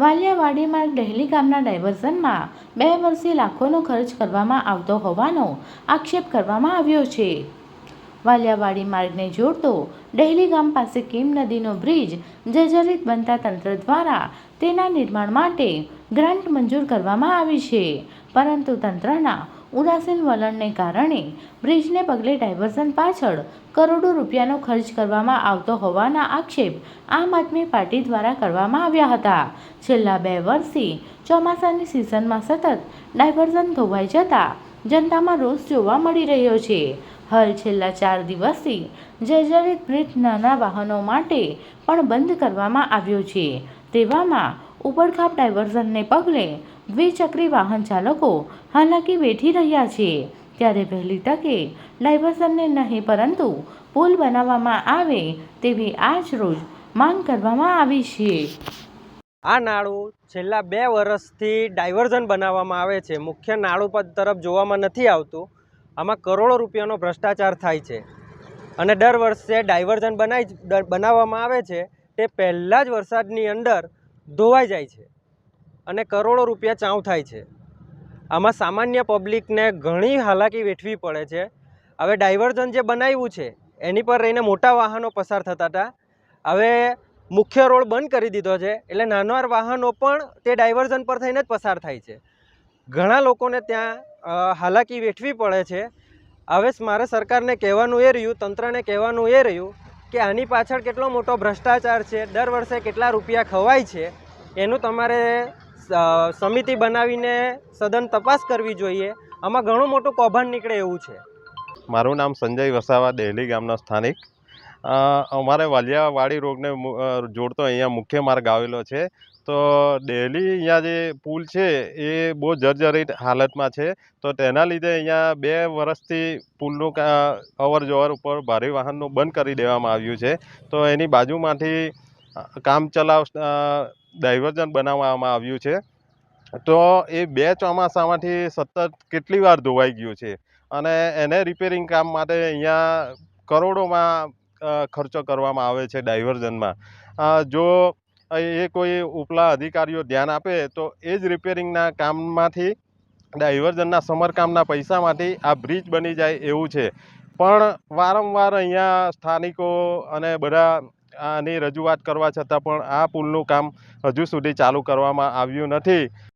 વાલિયાવાડીમાં ડહેલી ગામના ડાયવર્ઝનમાં બે વર્ષથી લાખોનો ખર્ચ કરવામાં આવતો હોવાનો આક્ષેપ કરવામાં આવ્યો છે. વાલિયાવાડી માર્ગને જોડતો ડહેલી ગામ પાસે કીમ નદીનો બ્રિજ જર્જરિત બનતા તંત્ર દ્વારા તેના નિર્માણ માટે ગ્રાન્ટ મંજૂર કરવામાં આવી છે. પરંતુ તંત્રના ઉદાસીન વલણને કારણે બ્રિજને પગલે ડાયવર્ઝન પાછળ કરોડો રૂપિયાનો ખર્ચ કરવામાં આવતો હોવાના આક્ષેપ આમ આદમી પાર્ટી દ્વારા કરવામાં આવ્યા હતા. છેલ્લા બે વર્ષથી ચોમાસાની સિઝનમાં સતત ડાયવર્ઝન ધોવાઈ જતા જનતામાં રોષ જોવા મળી રહ્યો છે. હાલ છેલ્લા ચાર દિવસથી જર્જરિત બ્રિજ નાના વાહનો માટે પણ બંધ કરવામાં આવ્યો છે. તેવામાં ઉબડખાપ ડાયવર્ઝનને પગલે દ્વિચક્રી વાહન ચાલકો હાલાકી વેઠી રહ્યા છે. ત્યારે વહેલી તકે ડાયવર્ઝનને નહીં પરંતુ પુલ બનાવવામાં આવે તેવી આજ રોજ માંગ કરવામાં આવી છે. આ નાળું છેલ્લા બે વર્ષથી ડાયવર્ઝન બનાવવામાં આવે છે. મુખ્ય નાળું પદ તરફ જોવામાં નથી આવતું. આમાં કરોડો રૂપિયાનો ભ્રષ્ટાચાર થાય છે. અને દર વર્ષે ડાયવર્ઝન બનાવી બનાવવામાં આવે છે. તે પહેલાં જ વરસાદની અંદર ધોવાઈ જાય છે અને કરોડો રૂપિયા ચાઉ થાય છે. આમાં સામાન્ય પબ્લિકને ઘણી હાલાકી વેઠવી પડે છે. હવે ડાયવર્ઝન જે બનાવ્યું છે, એની પર રહીને મોટા વાહનો પસાર થતા હતા. હવે મુખ્ય રોડ બંધ કરી દીધો છે, એટલે નાના વાહનો પણ તે ડાયવર્ઝન પર થઈને જ પસાર થાય છે. ઘણા લોકોને ત્યાં હાલાકી વેઠવી પડે છે. હવે મારે સરકારને કહેવાનું એ રહ્યું, તંત્રને કહેવાનું એ રહ્યું કે આની પાછળ કેટલો મોટો ભ્રષ્ટાચાર છે, દર વર્ષે કેટલા રૂપિયા ખવાય છે, એનું તમારે સમિતિ બનાવીને સદન તપાસ કરવી જોઈએ. આમાં ઘણું મોટું કૌભાંડ નીકળે એવું છે. મારું નામ સંજય વસાવા, દહેલી ગામનો સ્થાનિક. અમારે વાલિયાવાડી રોગને જોડતો અહીંયા મુખ્ય માર્ગ આવેલો છે. તો ડેલી અહીંયા જે પુલ છે, એ બહુ જર્જરિત હાલતમાં છે. તો તેના લીધે અહીંયા બે વર્ષથી પુલનું અવર જવર ઉપર ભારે વાહનનું બંધ કરી દેવામાં આવ્યું છે. તો એની બાજુમાંથી કામ ચલાવ ડાયવર્ઝન બનાવવામાં આવ્યું છે. તો એ બે ચોમાસામાંથી સતત કેટલી વાર ધોવાઈ ગયું છે અને એને રિપેરિંગ કામ માટે અહીંયા કરોડોમાં ખર્ચો કરવામાં આવે છે ડાયવર્ઝનમાં. જો એ કોઈ ઉપલા અધિકારીઓ ધ્યાન આપે તો એ જ રિપેરિંગના કામમાંથી ડાયવર્ઝનના સમરકામના પૈસામાંથી આ બ્રિજ બની જાય એવું છે. પણ વારંવાર અહીંયા સ્થાનિકો અને બધા આની રજૂઆત કરવા છતાં પણ આ પુલનું કામ હજુ સુધી ચાલુ કરવામાં આવ્યું નથી.